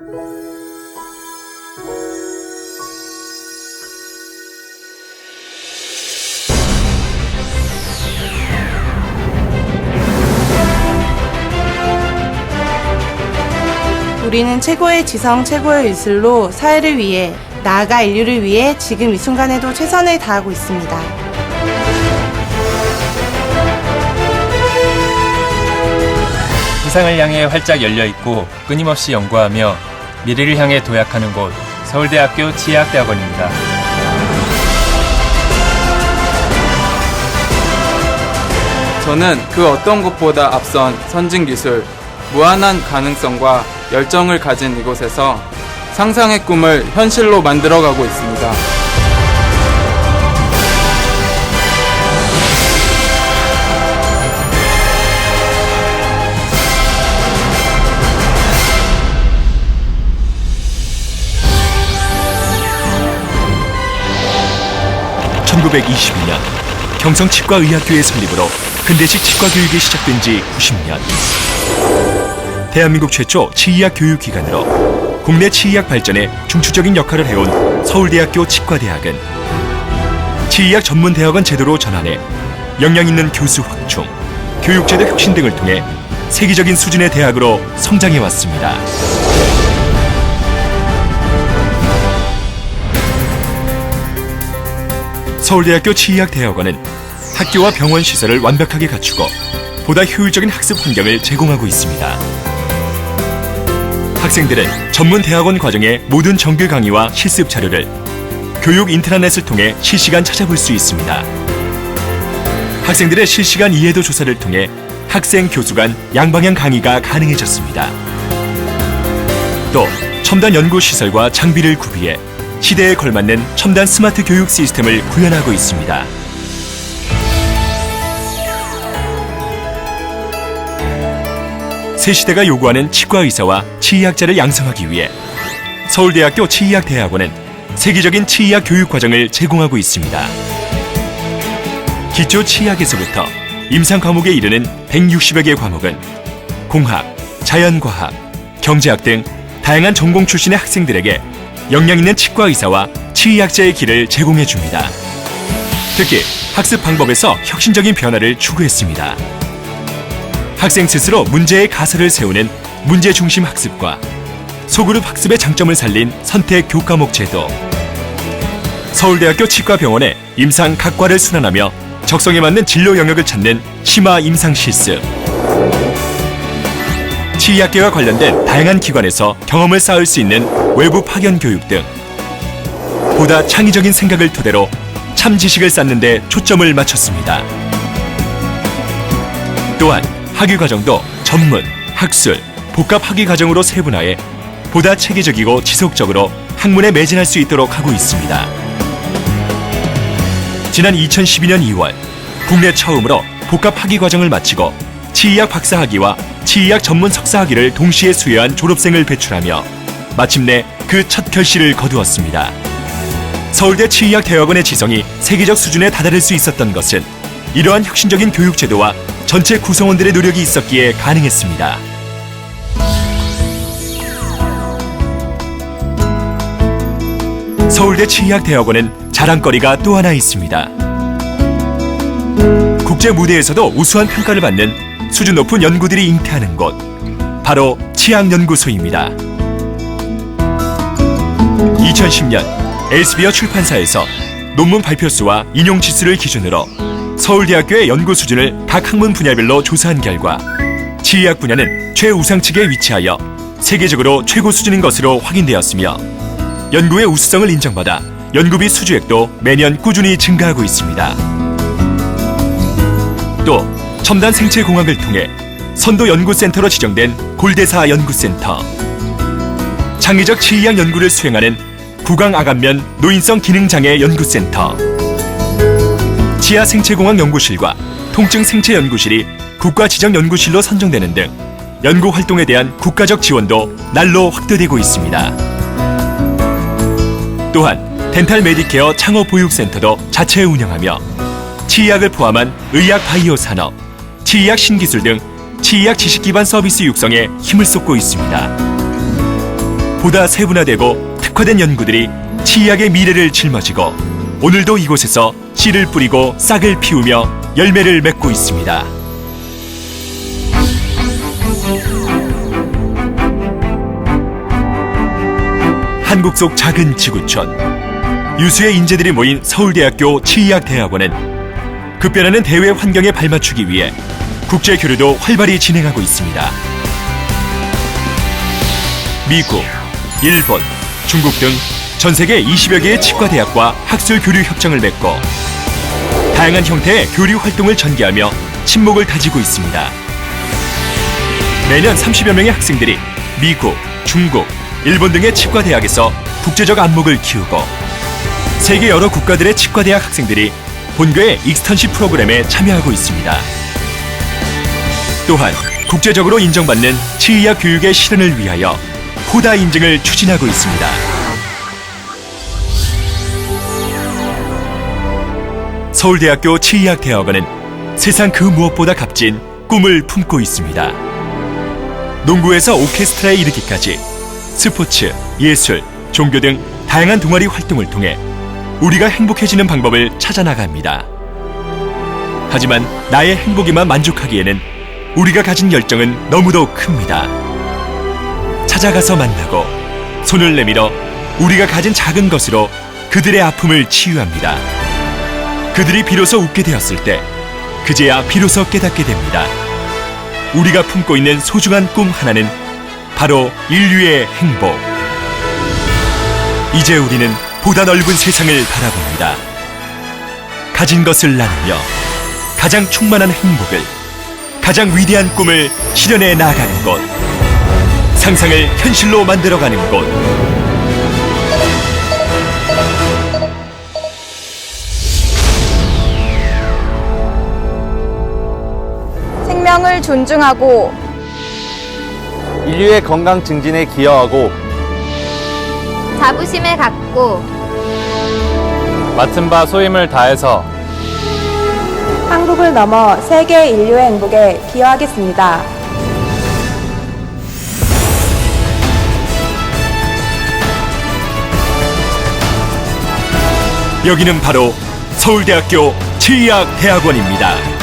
우리는 최고의 지성, 최고의 예술로 사회를 위해, 나아가 인류를 위해 지금 이 순간에도 최선을 다하고 있습니다. 세상을 향해 활짝 열려 있고 끊임없이 연구하며 미래를 향해 도약하는 곳 서울대학교 치의학대학원입니다. 저는 그 어떤 것보다 앞선 선진 기술, 무한한 가능성과 열정을 가진 이곳에서 상상의 꿈을 현실로 만들어가고 있습니다. 1922년 경성 치과의학교의 설립으로 근대식 치과 교육이 시작된 지 90년. 대한민국 최초 치의학 교육기관으로 국내 치의학 발전에 중추적인 역할을 해온 서울대학교 치과대학은 치의학 전문대학원 제도로 전환해 역량 있는 교수 확충, 교육제도 혁신 등을 통해 세계적인 수준의 대학으로 성장해 왔습니다. 서울대학교 치의학대학원은 학교와 병원 시설을 완벽하게 갖추고 보다 효율적인 학습 환경을 제공하고 있습니다. 학생들은 전문 대학원 과정의 모든 정규 강의와 실습 자료를 교육 인트라넷을 통해 실시간 찾아볼 수 있습니다. 학생들의 실시간 이해도 조사를 통해 학생 교수 간 양방향 강의가 가능해졌습니다. 또 첨단 연구 시설과 장비를 구비해 시대에 걸맞는 첨단 스마트 교육 시스템을 구현하고 있습니다. 새 시대가 요구하는 치과 의사와 치의학자를 양성하기 위해 서울대학교 치의학대학원은 세계적인 치의학 교육 과정을 제공하고 있습니다. 기초 치의학에서부터 임상 과목에 이르는 160여 개 과목은 공학, 자연과학, 경제학 등 다양한 전공 출신의 학생들에게 역량 있는 치과 의사와 치의학자의 길을 제공해 줍니다. 특히 학습 방법에서 혁신적인 변화를 추구했습니다. 학생 스스로 문제의 가설을 세우는 문제 중심 학습과 소그룹 학습의 장점을 살린 선택 교과목 제도. 서울대학교 치과병원의 임상 각 과를 순환하며 적성에 맞는 진로 영역을 찾는 심화 임상 실습. 치의학계와 관련된 다양한 기관에서 경험을 쌓을 수 있는 외부 파견 교육 등 보다 창의적인 생각을 토대로 참 지식을 쌓는 데 초점을 맞췄습니다. 또한 학위 과정도 전문, 학술, 복합 학위 과정으로 세분화해 보다 체계적이고 지속적으로 학문에 매진할 수 있도록 하고 있습니다. 지난 2012년 2월 국내 처음으로 복합 학위 과정을 마치고 치의학 박사 학위와 치의학 전문 석사 학위를 동시에 수여한 졸업생을 배출하며 마침내 그 첫 결실을 거두었습니다. 서울대 치의학 대학원의 지성이 세계적 수준에 다다를 수 있었던 것은 이러한 혁신적인 교육 제도와 전체 구성원들의 노력이 있었기에 가능했습니다. 서울대 치의학 대학원은 자랑거리가 또 하나 있습니다. 국제 무대에서도 우수한 평가를 받는 수준 높은 연구들이 잉태하는 곳, 바로 치학연구소입니다. 2010년 엘스비어 출판사에서 논문 발표 수와 인용 지수를 기준으로 서울대학교의 연구 수준을 각 학문 분야별로 조사한 결과 치의학 분야는 최우상측에 위치하여 세계적으로 최고 수준인 것으로 확인되었으며 연구의 우수성을 인정받아 연구비 수주액도 매년 꾸준히 증가하고 있습니다. 또 첨단 생체 공학을 통해 선도 연구센터로 지정된 골대사 연구센터 창의적 치의학 연구를 수행하는 구강아간면 노인성 기능장애 연구센터 치아 생체공학 연구실과 통증 생체 연구실이 국가 지정 연구실로 선정되는 등 연구 활동에 대한 국가적 지원도 날로 확대되고 있습니다. 또한 덴탈 메디케어 창업 보육센터도 자체 운영하며 치의학을 포함한 의학 바이오 산업, 치의학 신기술 등 치의학 지식 기반 서비스 육성에 힘을 쏟고 있습니다. 보다 세분화되고 특화된 연구들이 치의학의 미래를 짊어지고 오늘도 이곳에서 씨를 뿌리고 싹을 피우며 열매를 맺고 있습니다. 한국 속 작은 지구촌 유수의 인재들이 모인 서울대학교 치의학 대학원은 급변하는 대외 환경에 발맞추기 위해 국제 교류도 활발히 진행하고 있습니다. 미국, 일본, 중국 등 전 세계 20여 개의 치과 대학과 학술 교류 협정을 맺고 다양한 형태의 교류 활동을 전개하며 친목을 다지고 있습니다. 매년 30여 명의 학생들이 미국, 중국, 일본 등의 치과 대학에서 국제적 안목을 키우고 세계 여러 국가들의 치과 대학 학생들이 본교의 익스턴십 프로그램에 참여하고 있습니다. 또한 국제적으로 인정받는 치의학 교육의 실현을 위하여 코다 인증을 추진하고 있습니다. 서울대학교 치의학 대학원은 세상 그 무엇보다 값진 꿈을 품고 있습니다. 농구에서 오케스트라에 이르기까지 스포츠, 예술, 종교 등 다양한 동아리 활동을 통해 우리가 행복해지는 방법을 찾아 나갑니다. 하지만 나의 행복에만 만족하기에는 우리가 가진 열정은 너무도 큽니다. 찾아가서 만나고 손을 내밀어 우리가 가진 작은 것으로 그들의 아픔을 치유합니다. 그들이 비로소 웃게 되었을 때 그제야 비로소 깨닫게 됩니다. 우리가 품고 있는 소중한 꿈 하나는 바로 인류의 행복. 이제 우리는 보다 넓은 세상을 바라봅니다. 가진 것을 나누며 가장 충만한 행복을, 가장 위대한 꿈을 실현해 나가는 곳. 상상을 현실로 만들어가는 곳. 생명을 존중하고 인류의 건강 증진에 기여하고 자부심을 갖고 맡은 바 소임을 다해서 한국을 넘어 세계 인류의 행복에 기여하겠습니다. 여기는 바로 서울대학교 치의학 대학원입니다.